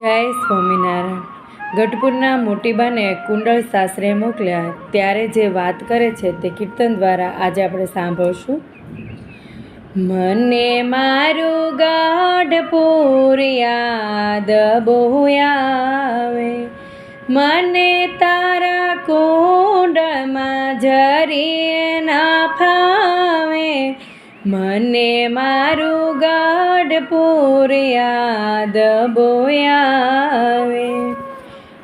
જય સ્વામિનારાયણ. ગઢપુરના મોટીબાને કુંડળ સાસરે મોકલ્યા ત્યારે જે વાત કરે છે તે કીર્તન દ્વારા આજે આપણે સાંભળશું. મને મારું ગઢપુર યાદ બહુ આવે, મને તારા કુંડળમાં જરીએ ના ફાવે મને મારું ગઢપુર યાદ બોયાવે.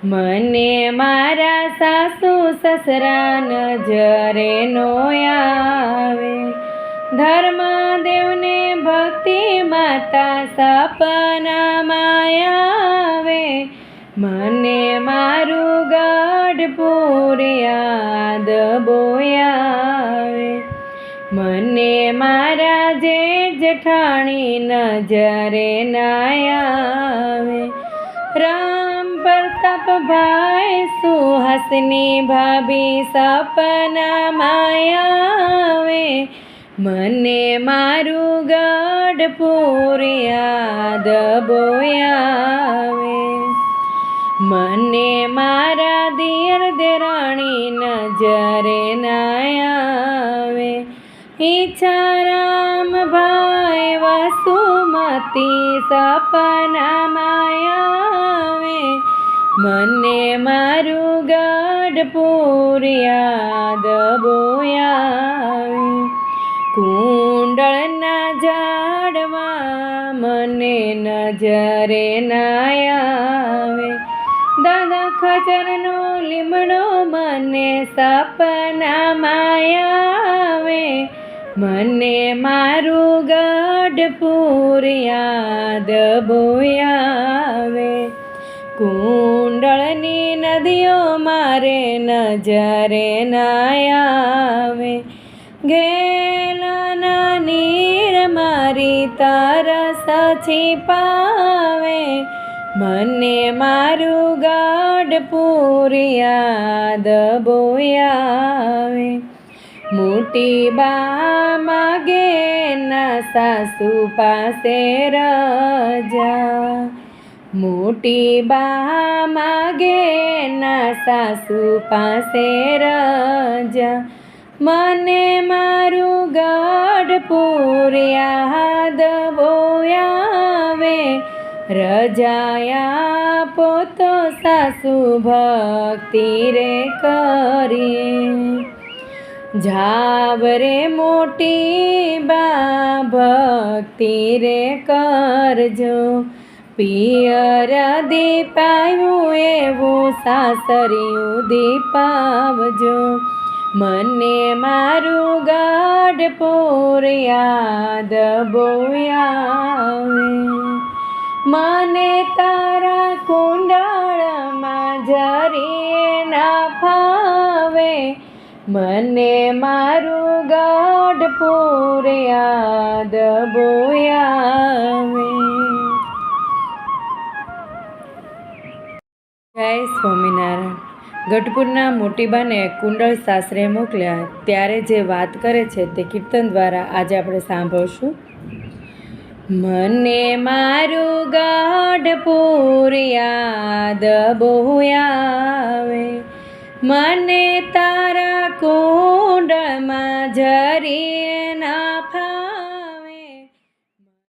મને મારા સાસુ સસરા નજરે નોયાવે. ધર્મદેવને ભક્તિ માતા સપના માયાવે. મને મારું ગઢપુર યાદ આવે મને મારા જે જેઠાણી નજરે નાયા આવે. રામ પ્રતાપ ભાઈ, સુહસની ભાભી સપના આવે. મને મારું ગઢપુર યાદ બોયાવે. મને મારા દિયર દેરાણી નજરે ના આવે ઈચ્છા રામ ભાઈ વસુમતી સપના આવે મને મારું ગઢ પૂર્યાદ બોયા કુંડળના ઝાડમાં મને નજરે નાયા આવે દાદા ખચરનો લીમડો મને સપનામાં આવે મને મારું ગઢપુર યાદ બોયાવે. કુંડળની નદીઓ મારે નજરે નાયાવે. ગેલાના નીર મારી તરસ પાવે. મને મારું ગઢપુર યાદ આવે મોટી બા માગે ના સાસુ પાસે રજા. મોટી બા માગે ના સાસુ પાસે રજા. મને મારું ગઢ પૂર્યા આવે. રજાયા પોતો સાસુ ભક્તિ રે કરીએ જાવરે મોટી બા ભક્તિ રે કરજો. પિયર દીપાયું એવું સાસરિયું દીપાવજો. મને મારું ગઢપુર યાદ બહુ મને તારા કુંડાળમાં જરીએ ના ફાવે. મને મારું ગઢપુર યાદ બહુ આવે. જય સ્વામિનારાયણ. ગઢપુરના મોટીબાને કુંડળ સાસરે મોકલ્યા. ત્યારે જે વાત કરે છે તે કીર્તન દ્વારા આજે આપણે સાંભળશું. મને મારું ગઢપુર યાદ બોયા આવે. મને તારા કુંડળમાં જરીએ ના